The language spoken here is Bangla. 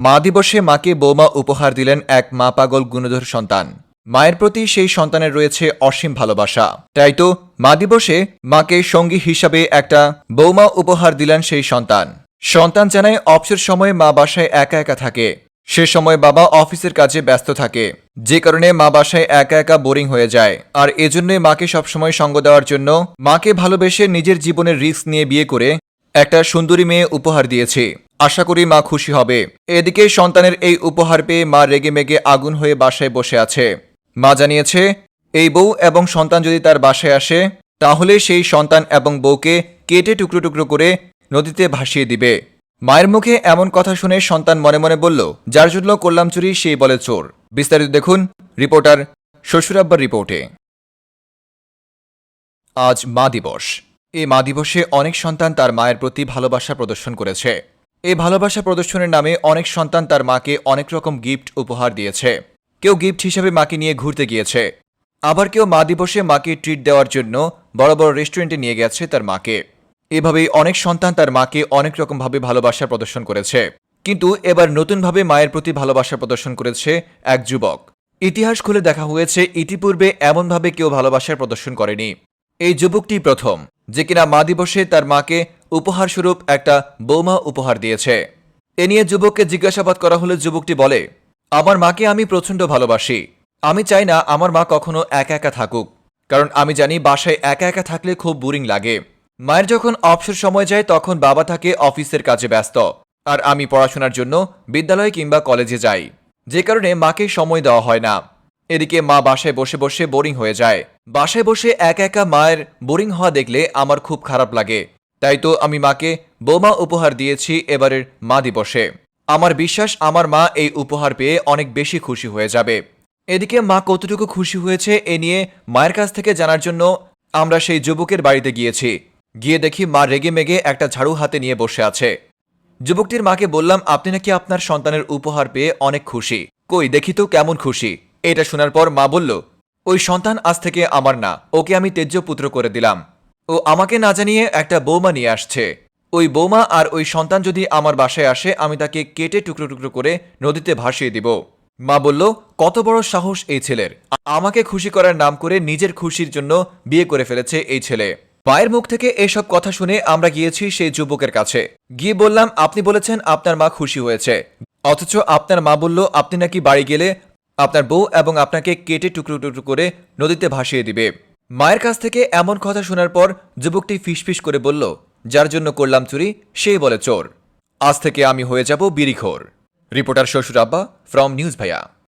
মা দিবসে মাকে বৌমা উপহার দিলেন এক মা পাগল গুণধর সন্তান। মায়ের প্রতি সেই সন্তানের রয়েছে অসীম ভালোবাসা। তাই তো মা দিবসে মাকে সঙ্গী হিসাবে একটা বৌমা উপহার দিলেন সেই সন্তান। সন্তান জানায় অবসর সময়ে মা বাসায় একা একা থাকে। সে সময় বাবা অফিসের কাজে ব্যস্ত থাকে। যে কারণে মা বাসায় একা একা বোরিং হয়ে যায়। আর এজন্যই মাকে সবসময় সঙ্গ দেওয়ার জন্য মাকে ভালোবেসে নিজের জীবনের রিস্ক নিয়ে বিয়ে করে একটা সুন্দরী মেয়ে উপহার দিয়েছি। আশা করি মা খুশি হবে। এদিকে সন্তানের এই উপহার পেয়ে মা রেগে মেগে আগুন হয়ে বাসায় বসে আছে। মা জানিয়েছে, এই বউ এবং সন্তান যদি তার বাসায় আসে, তাহলে সেই সন্তান এবং বউকে কেটে টুকরো টুকরো করে নদীতে ভাসিয়ে দিবে। মায়ের মুখে এমন কথা শুনে সন্তান মনে মনে বলল, যার জন্য করলাম চুরি সেই বলে চোর। বিস্তারিত দেখুন রিপোর্টার শ্বশুরাব্বার রিপোর্টে। আজ মা দিবস। এই মা দিবসে অনেক সন্তান তার মায়ের প্রতি ভালোবাসা প্রদর্শন করেছে। এই ভালোবাসা প্রদর্শনের নামে অনেক সন্তান তার মাকে অনেক রকম গিফট উপহার দিয়েছে। কেউ গিফট হিসেবে মাকে নিয়ে ঘুরতে গিয়েছে। আবার কেউ মা দিবসে মাকে ট্রিট দেওয়ার জন্য বড় বড় রেস্টুরেন্টে নিয়ে গেছে তার মাকে। এভাবেই অনেক সন্তান তার মাকে অনেক রকমভাবে ভালোবাসা প্রদর্শন করেছে। কিন্তু এবার নতুনভাবে মায়ের প্রতি ভালোবাসা প্রদর্শন করেছে এক যুবক। ইতিহাস খুলে দেখা হয়েছে, ইতিপূর্বে এমনভাবে কেউ ভালোবাসার প্রদর্শন করেনি। এই যুবকটি প্রথম, যে কিনা মা দিবসে তার মাকে উপহারস্বরূপ একটা বৌমা উপহার দিয়েছে। এ নিয়ে যুবককে জিজ্ঞাসাবাদ করা হলে যুবকটি বলে, আমার মাকে আমি প্রচণ্ড ভালোবাসি। আমি চাই না আমার মা কখনো একা একা থাকুক। কারণ আমি জানি বাসায় একা একা থাকলে খুব বোরিং লাগে। মায়ের যখন অবসর সময় যায়, তখন বাবা থাকে অফিসের কাজে ব্যস্ত। আর আমি পড়াশোনার জন্য বিদ্যালয় কিংবা কলেজে যাই। যে কারণে মাকে সময় দেওয়া হয় না। এদিকে মা বাসায় বসে বসে বোরিং হয়ে যায়। বাসায় বসে একা একা মায়ের বোরিং হওয়া দেখলে আমার খুব খারাপ লাগে। তাই তো আমি মাকে বোমা উপহার দিয়েছি এবারের মা দিবসে। আমার বিশ্বাস আমার মা এই উপহার পেয়ে অনেক বেশি খুশি হয়ে যাবে। এদিকে মা কতটুকু খুশি হয়েছে এ নিয়ে মায়ের কাছ থেকে জানার জন্য আমরা সেই যুবকের বাড়িতে গিয়েছি। গিয়ে দেখি মা রেগে মেগে একটা ঝাড়ু হাতে নিয়ে বসে আছে। যুবকটির মাকে বললাম, আপনি নাকি আপনার সন্তানের উপহার পেয়ে অনেক খুশি। কই, দেখি তো কেমন খুশি। এটা শোনার পর মা বলল, ওই সন্তান আজ থেকে আমার না। ওকে আমি তেজ্য পুত্র করে দিলাম। ও আমাকে না জানিয়ে একটা বৌমা নিয়ে আসছে। ওই বৌমা আর ওই সন্তান যদি আমার বাসায় আসে, আমি তাকে কেটে টুকরো টুকরো করে নদীতে ভাসিয়ে দিব। মা বলল, কত বড় সাহস এই ছেলের। আমাকে খুশি করার নাম করে নিজের খুশির জন্য বিয়ে করে ফেলেছে এই ছেলে। মায়ের মুখ থেকে এসব কথা শুনে আমরা গিয়েছি সেই যুবকের কাছে। গিয়ে বললাম, আপনি বলেছেন আপনার মা খুশি হয়েছে। অথচ আপনার মা বলল, আপনি নাকি বাড়ি গেলে আপনার বউ এবং আপনাকে কেটে টুকরো টুকরো করে নদীতে ভাসিয়ে দিবে। মায়ের কাছ থেকে এমন কথা শোনার পর যুবকটি ফিসফিস করে বলল, যার জন্য করলাম চুরি সেই বলে চোর। আজ থেকে আমি হয়ে যাব বিড়িখোর। রিপোর্টার শ্বশুর আব্বা, ফ্রম নিউজ ভাইয়া।